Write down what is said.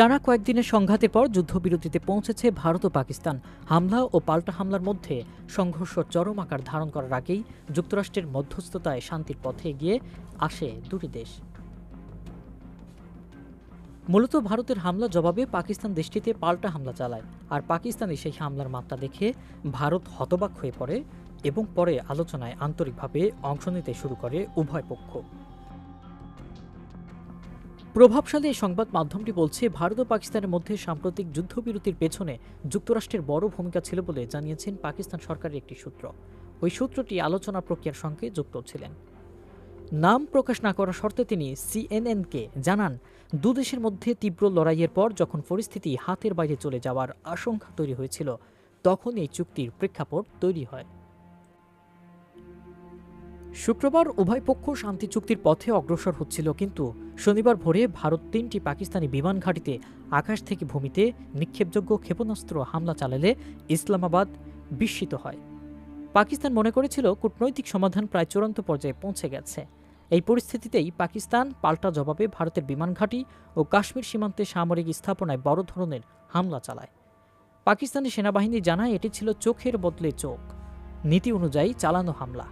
টানা কয়েকদিনের সংঘাতের পর যুদ্ধবিরতিতে পৌঁছেছে ভারত ও পাকিস্তান। হামলা ও পাল্টা হামলার মধ্যে সংঘর্ষ চরম আকার ধারণ করার আগেই যুক্তরাষ্ট্রের মধ্যস্থতায় শান্তির পথে এগিয়ে আসে দুটি দেশ। মূলত ভারতের হামলা জবাবে পাকিস্তান দেশটিতে পাল্টা হামলা চালায়, আর পাকিস্তানে সেই হামলার মাত্রা দেখে ভারত হতবাক হয়ে পড়ে এবং পরে আলোচনায় আন্তরিকভাবে অংশ নিতে শুরু করে উভয় পক্ষ। প্রভাবশালী এই সংবাদ মাধ্যমটি বলছে, ভারত ও পাকিস্তানের মধ্যে সাম্প্রতিক যুদ্ধবিরতির পেছনে যুক্তরাষ্ট্রের বড় ভূমিকা ছিল বলে জানিয়েছেন পাকিস্তান সরকারের একটি সূত্র। ওই সূত্রটি আলোচনা প্রক্রিয়ার সঙ্গে যুক্ত ছিলেন। নাম প্রকাশ না করার শর্তে তিনি সিএনএনকে জানান দুদেশের মধ্যে তীব্র লড়াইয়ের পর যখন পরিস্থিতি হাতের বাইরে চলে যাওয়ার আশঙ্কা তৈরি হয়েছিল, তখন এই চুক্তির প্রেক্ষাপট তৈরি হয়। শুক্রবার উভয় পক্ষ শান্তি চুক্তির পথে অগ্রসর হচ্ছিল, কিন্তু শনিবার ভোরে ভারত তিনটি পাকিস্তানি বিমান ঘাঁটিতে আকাশ থেকে ভূমিতে নিক্ষেপযোগ্য ক্ষেপণাস্ত্র হামলা চালালে ইসলামাবাদ বিস্মিত হয়। পাকিস্তান মনে করেছিল কূটনৈতিক সমাধান প্রায় চূড়ান্ত পর্যায়ে পৌঁছে গেছে। এই পরিস্থিতিতেই পাকিস্তান পাল্টা জবাবে ভারতের বিমান ঘাঁটি ও কাশ্মীর সীমান্তে সামরিক স্থাপনায় বড় ধরনের হামলা চালায়। পাকিস্তানি সেনাবাহিনী জানায় এটি ছিল চোখের বদলে চোখ। নীতি অনুযায়ী চালানো হামলা।